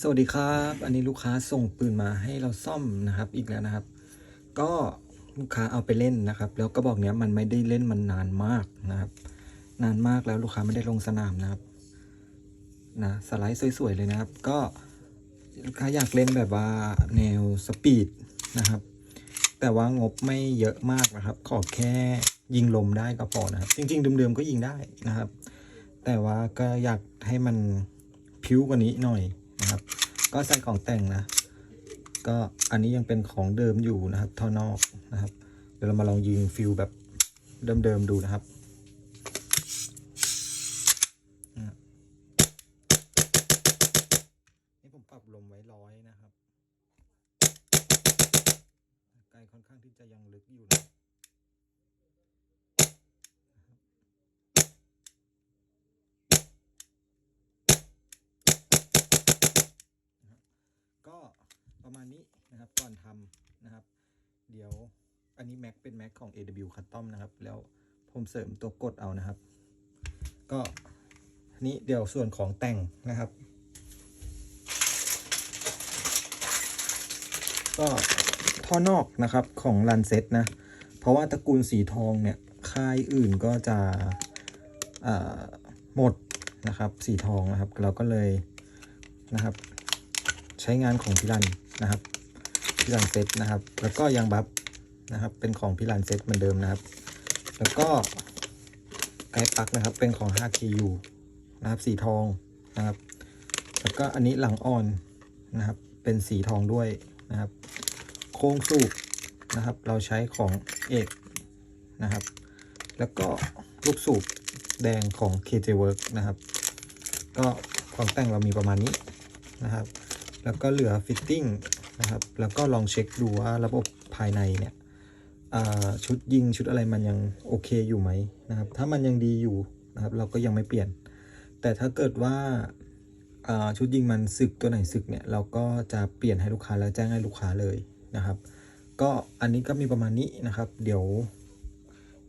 สวัสดีครับ อันนี้ลูกค้าส่งปืนมาให้เราซ่อมนะครับ อีกแล้วนะครับ ก็ลูกค้าเอาไปเล่นนะครับ แล้วก็บอกเนี้ยมันไม่ได้เล่นมันนานมากนะครับ นานมากแล้วลูกค้าไม่ได้ลงสนามนะครับนะสไลด์สวยๆเลยนะครับ ก็ลูกค้าอยากเล่นแบบว่าแนวสปีดนะครับ แต่ว่างบไม่เยอะมากนะครับ ขอแค่ยิงลมได้ก็พอนะครับ จริง ๆ เดิมๆก็ยิงได้นะครับ แต่ว่าก็อยากให้มันพิ้วกว่านี้หน่อย นะครับ ก็ใส่ของแต่งนะ ก็อันนี้ยังเป็นของเดิมอยู่นะครับท่อนอกนะครับ เดี๋ยวเรามาลองยิงฟิลแบบเดิมๆดูนะครับนะนี่ผมปรับลมไว้ร้อยนะครับ ไกลค่อนข้างที่จะยังลึกอยู่นะ ก็ประมาณนี้นะครับก่อนทำนะครับ เดี๋ยว อันนี้แม็กเป็นแม็กของ AW Custom นะครับ แล้วผมเสริมตัวกดเอานะครับ ก็อันนี้เดี๋ยวส่วนของแต่งนะครับ ก็ท่อนอกนะครับของรันเซ็ตนะ เพราะว่าตระกูลสีทองเนี่ย ค่ายอื่นก็จะหมดนะครับสีทองนะครับ เราก็เลยนะครับ ใช้งานของพิรันนะครับพิรันเซตนะครับ แล้วก็ยังบัฟ นะครับ เป็นของพิรันเซตเหมือนเดิมนะครับ แล้วก็ไกด์ปลั๊กนะครับ เป็นของ 5KU นะครับ สีทองนะครับ แล้วก็อันนี้หลังอ่อนนะครับ เป็นสีทองด้วยนะครับ โค้งสูบนะครับ เราใช้ของเอกนะครับ แล้วก็ลูกสูบแดงของ KJ Work นะครับ ก็ของแต่งเรามีประมาณนี้นะครับ แล้วก็เหลือฟิตติ้งนะครับ แล้วก็ลองเช็คดูว่าระบบภายในเนี่ย ชุดยิงชุดอะไรมันยังโอเคอยู่ไหมนะครับ ถ้ามันยังดีอยู่นะครับ เราก็ยังไม่เปลี่ยน แต่ถ้าเกิดว่าชุดยิงมันสึกตัวไหนสึกเนี่ย เราก็จะเปลี่ยนให้ลูกค้าแล้วแจ้งให้ลูกค้าเลยนะครับ ก็อันนี้ก็มีประมาณนี้นะครับ เดี๋ยว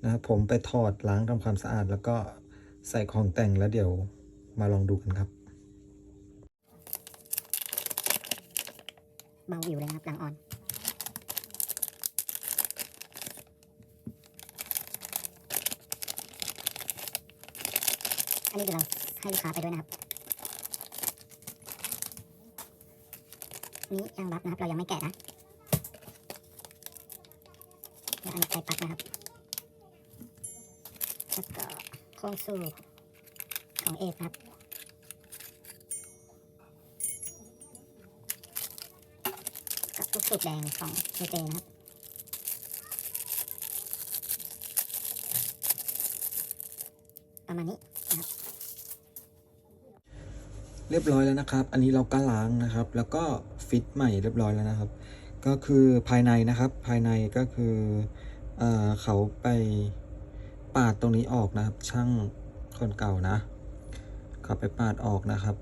นะครับผมไปถอดล้างทำความสะอาด แล้วก็ใส่ของแต่งแล้วเดี๋ยวมาลองดูกันครับเบาวิวเลยนะครับหลังอ่อน อันนี้เดี๋ยวเราให้ลูกค้าไปด้วยนะครับ นี่ยังรับนะครับ เรายังไม่แกะนะเดี๋ยวอันใส่ปักนะครับ แล้วก็โค้งสู่ของเอกนะครับกับลูกสูบแดงของเจเจนะครับประมาณนี้นะครับ เรียบร้อยแล้วนะครับ อันนี้เราก็ล้างนะครับ แล้วก็ฟิตใหม่เรียบร้อยแล้วนะครับ ก็คือภายในนะครับ ภายในก็คือเอเขาไปปาดตรงนี้ออกนะครับ ช่างคนเก่านะ เขาไปปาดออกนะครับ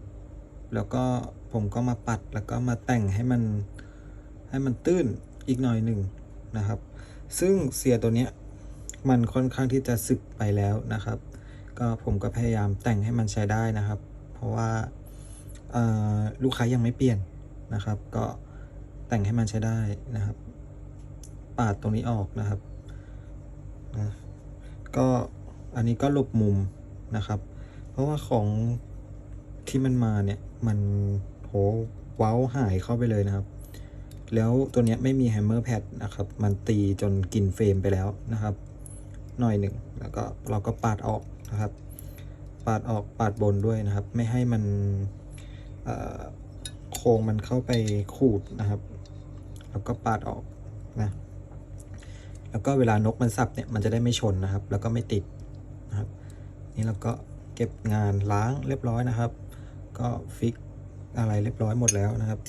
แล้วก็ผมก็มาปัดแล้วก็มาแต่งให้มันให้มันตื้นอีกหน่อยหนึ่งนะครับ ซึ่งเสียตัวเนี้ยมันค่อนข้างที่จะสึกไปแล้วนะครับ ก็ผมก็พยายามแต่งให้มันใช้ได้นะครับ เพราะว่า ลูกค้ายังไม่เปลี่ยนนะครับ ก็แต่งให้มันใช้ได้นะครับ ปาดตรงนี้ออกนะครับนะก็อันนี้ก็หลบมุมนะครับ เพราะว่าของที่มันมาเนี่ยมันโหว้าหายเข้าไปเลยนะครับ แล้วตัวเนี้ยไม่มีแฮมเมอร์แพดนะครับ มันตีจนกินเฟรมไปแล้วนะครับ หน่อยหนึ่งแล้วก็เราก็ปาดออกนะครับ ปาดออกปาดบนด้วยนะครับ ไม่ให้มัน โครงมันเข้าไปขูดนะครับ แล้วก็ปาดออกนะแล้วก็เวลานกมันสับเนี่ยมันจะได้ไม่ชนนะครับ แล้วก็ไม่ติดนะครับ นี่เราก็เก็บงานล้างเรียบร้อยนะครับ ก็ฟิกอะไรเรียบร้อยหมดแล้วนะครับ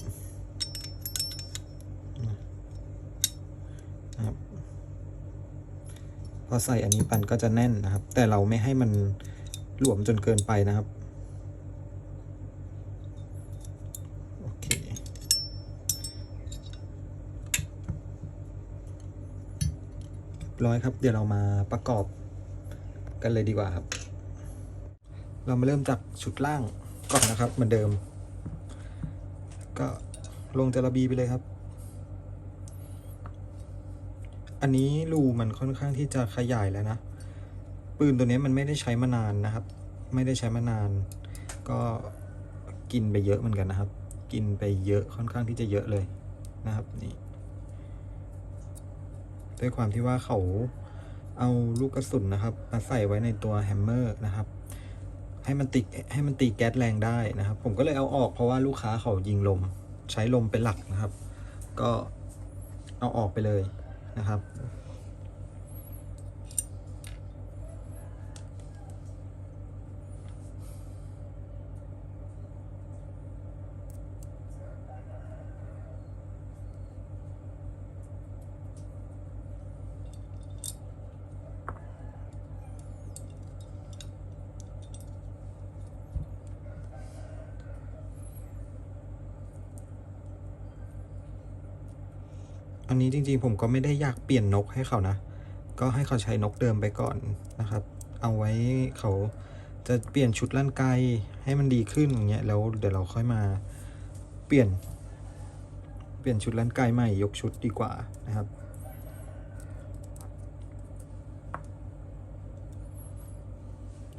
นะครับ พอใส่อันนี้ปันก็จะแน่นนะครับ แต่เราไม่ให้มันหลวมจนเกินไปนะครับ โอเค ร้อยครับ เดี๋ยวเรามาประกอบกันเลยดีกว่าครับ เรามาเริ่มจากชุดล่างก่อนนะครับเหมือนเดิม ก็ลงจระบีไปเลยครับ อันนี้รูมันค่อนข้างที่จะขยายแล้วนะ ปืนตัวนี้มันไม่ได้ใช้มานานนะครับ ไม่ได้ใช้มานาน ก็กินไปเยอะเหมือนกันนะครับ กินไปเยอะค่อนข้างที่จะเยอะเลยนะครับนี่ ด้วยความที่ว่าเขาเอาลูกกระสุนนะครับมาใส่ไว้ในตัวแฮมเมอร์นะครับ ให้มันติให้มันตีแก๊สแรงได้นะครับ ผมก็เลยเอาออกเพราะว่าลูกค้าเขายิงลม ใช้ลมเป็นหลักนะครับ ก็เอาออกไปเลยนะครับ อันนี้จริงๆผมก็ไม่ได้อยากเปลี่ยนนกให้เขานะ ก็ให้เขาใช้นกเดิมไปก่อนนะครับ เอาไว้เขาจะเปลี่ยนชุดลั่นไกให้มันดีขึ้นอย่างเงี้ยแล้วเดี๋ยวเราค่อยมาเปลี่ยน เปลี่ยนชุดลั่นไกใหม่ยกชุดดีกว่านะครับ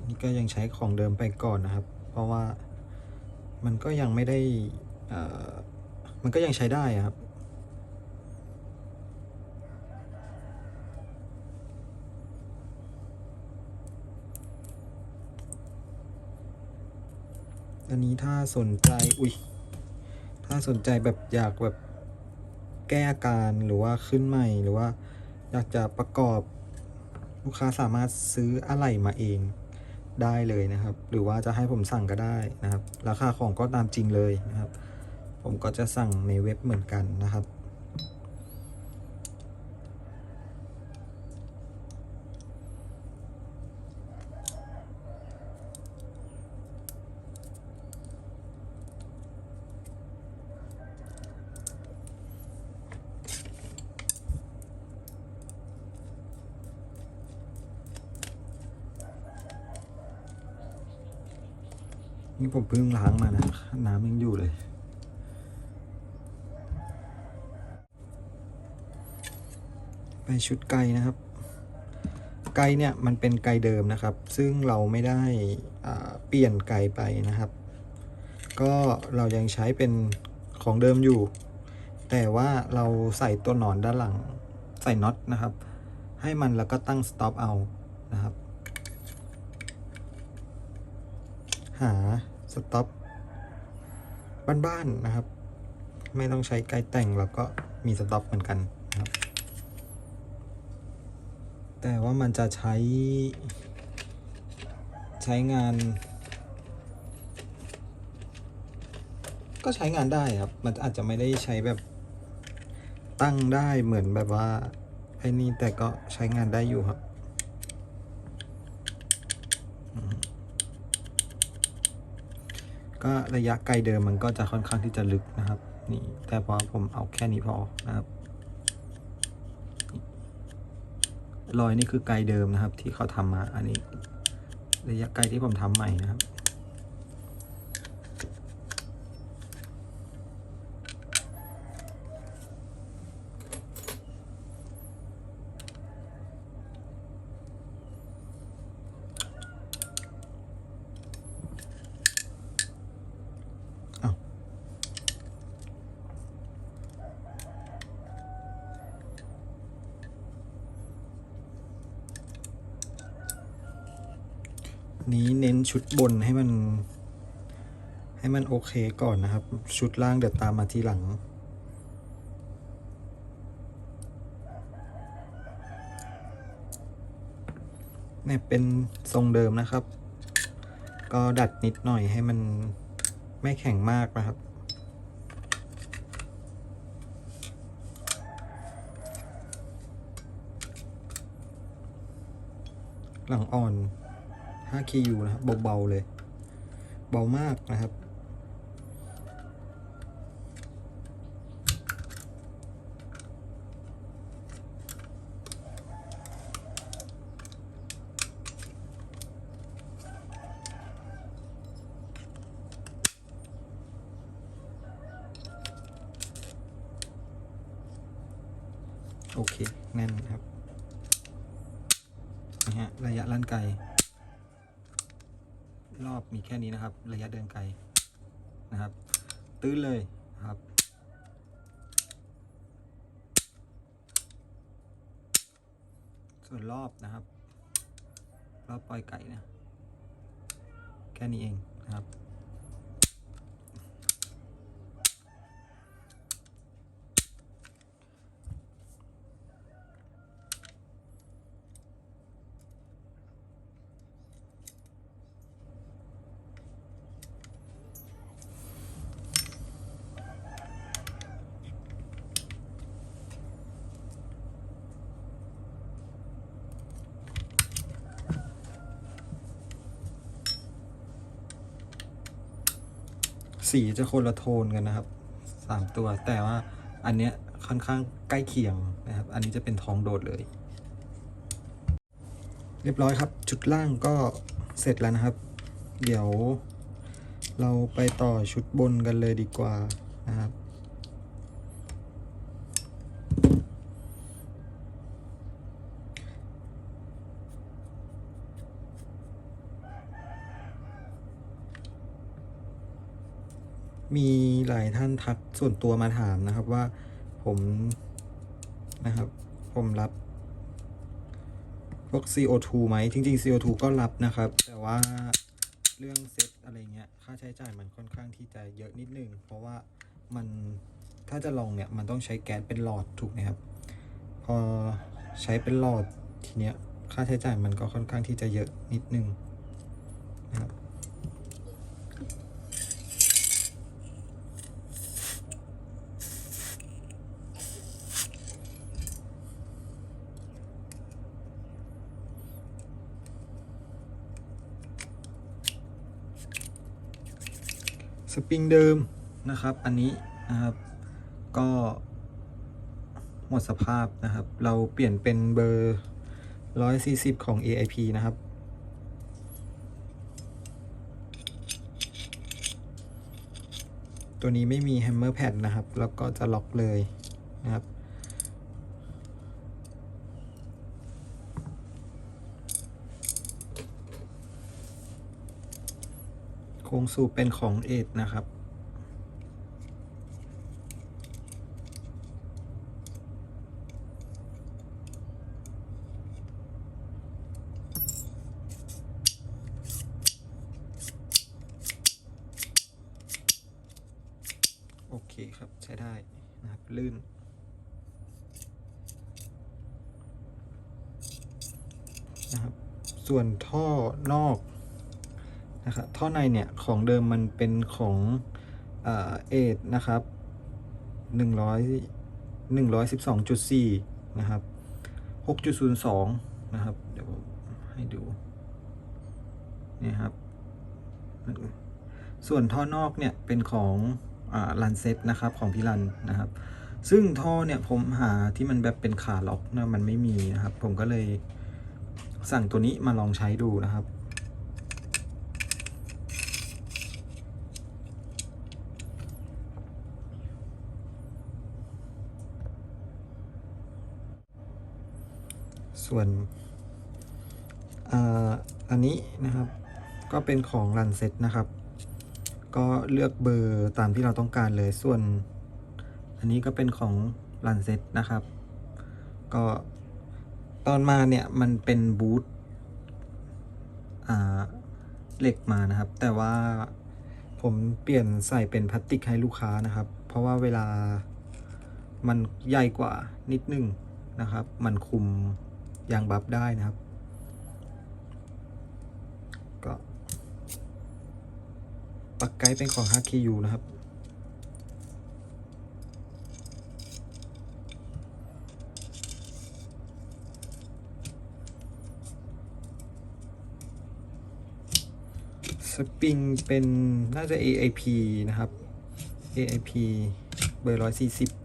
นี่ก็ยังใช้ของเดิมไปก่อนนะครับ เพราะว่ามันก็ยังไม่ได้มันก็ยังใช้ได้ครับ อันนี้ถ้าสนใจ อุ้ย ถ้าสนใจแบบอยากแบบแก้อาการหรือว่าขึ้นใหม่ หรือว่าอยากจะประกอบลูกค้าสามารถซื้ออะไหล่มาเองได้เลยนะครับ หรือว่าจะให้ผมสั่งก็ได้นะครับ ราคาของก็ตามจริงเลยนะครับ ผมก็จะสั่งในเว็บเหมือนกันนะครับ นี่ผมเพิ่งล้างมานะ น้ำยังอยู่เลย ไปชุดไก่นะครับ ไก่เนี่ยมันเป็นไก่เดิมนะครับ ซึ่งเราไม่ได้เปลี่ยนไก่ไปนะครับ ก็เรายังใช้เป็นของเดิมอยู่ แต่ว่าเราใส่ตัวหนอนด้านหลังใส่น็อตนะครับ ให้มันแล้วก็ตั้งสต็อปเอานะครับ หา สต็อปบ้านๆนะครับ ไม่ต้องใช้ไกด์แต่งแล้วก็มีสต็อปเหมือนกันนะครับ แต่ว่ามันจะใช้ ใช้งาน ก็ใช้งานได้ครับ มันอาจจะไม่ได้ใช้แบบตั้งได้เหมือนแบบว่าไอ้นี่แต่ก็ใช้งานได้อยู่ครับ ก็ระยะไกลเดิมมันก็จะค่อนข้างที่จะลึกนะครับ นี่ แต่พอผมเอาแค่นี้พอนะครับ รอยนี่คือไกลเดิมนะครับ ที่เขาทำมา อันนี้ ระยะไกลที่ผมทำใหม่นะครับ นี้เน้นชุดบนให้มัน ให้มันโอเคก่อนนะครับ ชุดล่างเดี๋ยวตามมาทีหลัง เนี่ยเป็นทรงเดิมนะครับ ก็ดัดนิดหน่อยให้มันไม่แข็งมากนะครับหลังอ่อน 5KU นะครับเบาๆเลย เบามากนะครับ โอเค แน่นครับนะฮะระยะลั่นไกล รอบมีแค่นี้นะครับ ระยะเดินไกลนะครับ ตื้นเลยนะครับ ส่วนรอบนะครับ รอบปล่อยไก่นะ แค่นี้เองนะครับ สีจะคนละโทนกันนะครับสามตัว แต่ว่าอันเนี้ยค่อนข้างใกล้เคียงนะครับ อันนี้จะเป็นทองโดดเลย เรียบร้อยครับ ชุดล่างก็เสร็จแล้วนะครับ เดี๋ยวเราไปต่อชุดบนกันเลยดีกว่านะครับ มีหลายท่านทักส่วนตัวมาถามนะครับว่าผมนะครับ ผมรับพวก CO2 ไหมจริง ๆ CO2 ก็รับนะครับ แต่ว่าเรื่องเซ็ตอะไรเงี้ยค่าใช้จ่ายมันค่อนข้างที่จะเยอะนิดนึง เพราะว่ามันถ้าจะลองเนี่ยมันต้องใช้แก๊สเป็นหลอดถูกไหมครับ พอใช้เป็นหลอดทีเนี้ยค่าใช้จ่ายมันก็ค่อนข้างที่จะเยอะนิดนึงนะครับ สปริงเดิมนะครับอันนี้นะครับก็หมดสภาพนะครับ เราเปลี่ยนเป็นเบอร์ 140 ของ AIP นะครับ ตัวนี้ไม่มีแฮมเมอร์แพดนะครับ แล้วก็จะล็อกเลยนะครับ โคร งสูบเป็นของเอทนะครับ โอเคครับใช้ได้นะครับ ลื่นนะครับ ส่วนท่อนอก นะครับท่อในเนี่ยของเดิมมันเป็นของเอทนะครับหนึ่งร้อยหนึ่งร้อยสิบสองจุดสี่นะครับหกจุดศูนย์สองนะครับเดี๋ยวผมให้ดูนี่ครับ ส่วนท่อนอกเนี่ยเป็นของลันเซ็ตนะครับของพี่รันนะครับ ซึ่งท่อเนี่ยผมหาที่มันแบบเป็นขาล็อกนะมันไม่มีนะครับ ผมก็เลยสั่งตัวนี้มาลองใช้ดูนะครับ ส่วนอันนี้นะครับ ก็เป็นของรันเซ็ตนะครับ ก็เลือกเบอร์ตามที่เราต้องการเลยส่วน อันนี้ก็เป็นของรันเซ็ตนะครับ ก็ตอนมาเนี่ยมันเป็นบูทเหล็กมานะครับ แต่ว่าผมเปลี่ยนใส่เป็นพลาสติกให้ลูกค้านะครับ เพราะว่าเวลามันใหญ่กว่านิดนึงนะครับ มันคุม ยางบัฟได้นะครับ ก็ปักไกด์เป็นของ HKU นะครับ สปริงเป็นน่าจะ AIP นะครับ AIP เบอร์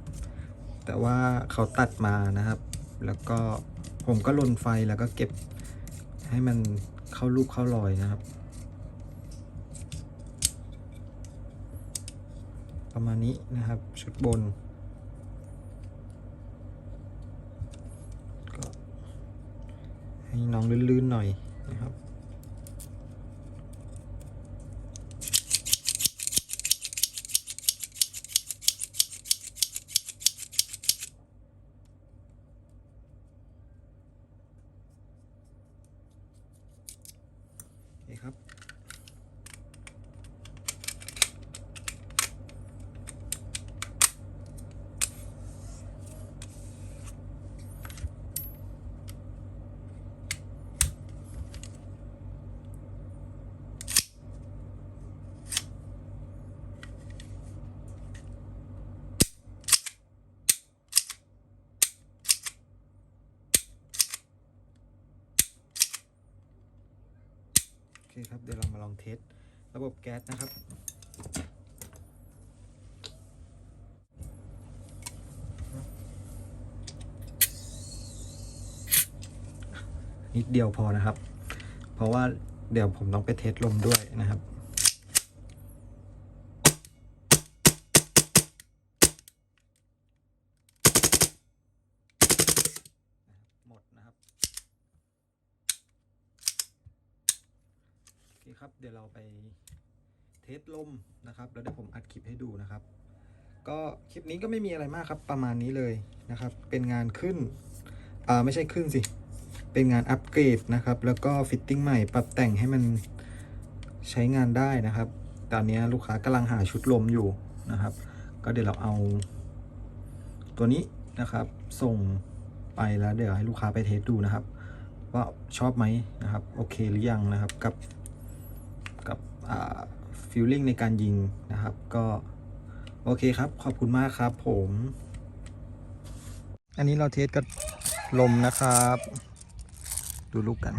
140 แต่ว่าเขาตัดมานะครับ แล้วก็ ผมก็ลนไฟแล้วก็เก็บให้มันเข้ารูปเข้ารอยนะครับ ประมาณนี้นะครับชุดบนก็ให้น้องลื่นๆหน่อยนะครับ คครับเดี๋ยวเรามาลองเทสระบบแก๊สนะครับนิดเดียวพอนะครับ เพราะว่าเดี๋ยวผมต้องไปเทสลมด้วยนะครับ หมดนะครับ โอเคครับ เดี๋ยวเราไปเทสลมนะครับแล้วเดี๋ยวผมอัดคลิปให้ดูนะครับ ก็คลิปนี้ก็ไม่มีอะไรมากครับ ประมาณนี้เลยนะครับ เป็นงานขึ้นอ่าไม่ใช่ขึ้นสิ เป็นงานอัปเกรดนะครับ แล้วก็ฟิตติ้งใหม่ปรับแต่งให้มันใช้งานได้นะครับ ตอนนี้ลูกค้ากำลังหาชุดลมอยู่นะครับ ก็เดี๋ยวเราเอาตัวนี้นะครับ ส่งไปแล้วเดี๋ยวให้ลูกค้าไปเทสดูนะครับ ว่าชอบไหมนะครับ โอเคหรือยังนะครับกับกับ ฟิลลิ่งในการยิงนะครับ ก็โอเคครับ ขอบคุณมากครับผม อันนี้เราเทสกับลมนะครับ ดูลูกกัน